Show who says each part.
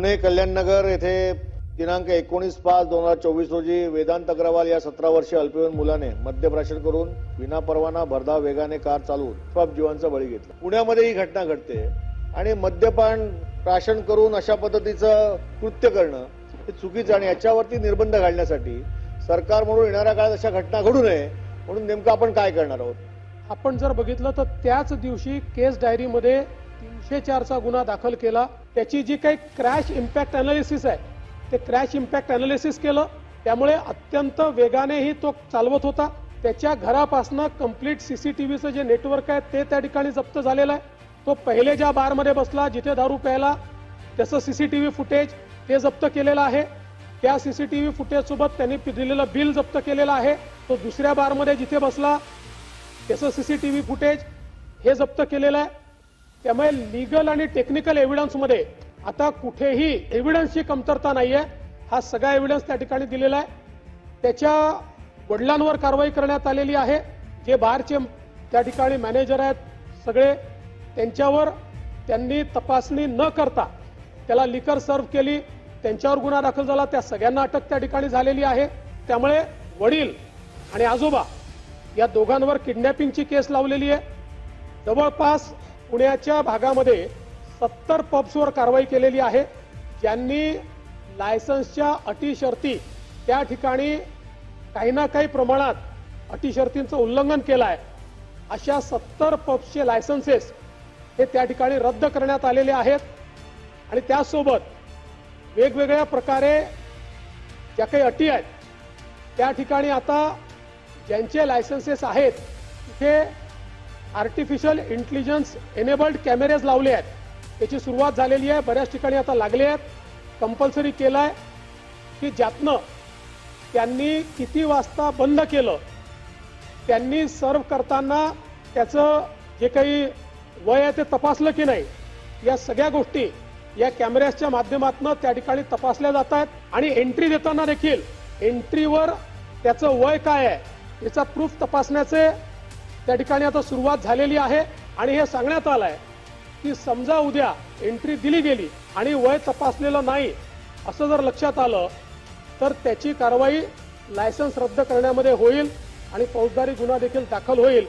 Speaker 1: पुणे कल्याणनगर येथे दिनांक एकोणीस पाच दोन हजार चोवीस रोजी वेदांत अग्रवाल या सतरा वर्षीय अल्पवयीन मुलाने मद्यप्राशन करून विनापरवाना भरधाव वेगाने कार चालवून आपोआप जीवांचा बळी घेतला. पुण्यामध्ये ही घटना घडते आणि मद्यपान प्राशन करून अशा पद्धतीचं कृत्य करणं हे चुकीचं आणि याच्यावरती निर्बंध घालण्यासाठी सरकार म्हणून येणाऱ्या काळात अशा घटना घडू नये म्हणून नेमकं आपण काय करणार आहोत?
Speaker 2: आपण जर बघितलं तर त्याच दिवशी केस डायरीमध्ये तीनशे चारचा गुन्हा दाखल केला. त्याची जी काही क्रॅश इम्पॅक्ट अनालिसिस आहे ते क्रॅश इम्पॅक्ट अनालिसिस केलं. त्यामुळे अत्यंत वेगानेही तो चालवत होता. त्याच्या घरापासनं कंप्लीट सीसीटीव्हीचं जे नेटवर्क आहे ते त्या ठिकाणी जप्त झालेलं आहे. तो पहिले ज्या बारमध्ये बसला जिथे दारू प्यायला त्याचं सीसीटीव्ही फुटेज ते जप्त केलेलं आहे. त्या सीसीटीव्ही फुटेज सोबत त्यांनी दिलेलं बिल जप्त केलेलं आहे. तो दुसऱ्या बारमध्ये जिथे बसला त्याचं सीसीटीव्ही फुटेज हे जप्त केलेलं आहे. त्यामुळे लिगल आणि टेक्निकल एव्हिडन्समध्ये आता कुठेही एव्हिडन्सची कमतरता नाहीये. हा सगळा एव्हिडन्स त्या ठिकाणी दिलेला आहे. त्याच्या वडिलांवर कारवाई करण्यात आलेली आहे. जे बाहेरचे त्या ठिकाणी मॅनेजर आहेत सगळे त्यांच्यावर त्यांनी तपासणी न करता त्याला लिकर सर्व केली. त्यांच्यावर गुन्हा दाखल झाला. त्या सगळ्यांना अटक त्या ठिकाणी झालेली आहे. त्यामुळे वडील आणि आजोबा या दोघांवर किडनॅपिंगची केस लावलेली आहे. जवळपास पुण्याच्या भागामध्ये सत्तर पब्सवर कारवाई केलेली आहे. ज्यांनी लायसन्सच्या अटी शर्ती त्या ठिकाणी काही ना काही प्रमाणात अटी शर्तींचं उल्लंघन केलं आहे अशा सत्तर पब्सचे लायसन्सेस हे त्या ठिकाणी रद्द करण्यात आलेले आहेत. आणि त्यासोबत वेगवेगळ्या प्रकारे ज्या काही अटी आहेत त्या ठिकाणी आता ज्यांचे लायसन्सेस आहेत तिथे आर्टिफिशियल इंटेलिजन्स एनेबल्ड कॅमेरेज लावले आहेत. त्याची सुरुवात झालेली आहे. बऱ्याच ठिकाणी आता लागले आहेत. कंपल्सरी केलं आहे की ज्यातनं त्यांनी किती वाजता बंद केलं त्यांनी सर्व करताना त्याचं जे काही वय आहे ते तपासलं की नाही या सगळ्या गोष्टी या कॅमेऱ्याच्या माध्यमातून त्या ठिकाणी तपासल्या जात आहेत. आणि एंट्री देताना देखील एंट्रीवर त्याचं वय काय आहे याचा प्रूफ तपासण्याचे त्या ठिकाणी आता सुरुवात झालेली आहे आणि हे सांगण्यात आलं आहे की समजा उद्या एंट्री दिली गेली आणि वय तपासलेलं नाही असं जर लक्षात आलं तर त्याची कारवाई लायसन्स रद्द करण्यामध्ये होईल आणि फौजदारी गुन्हा देखील दाखल होईल.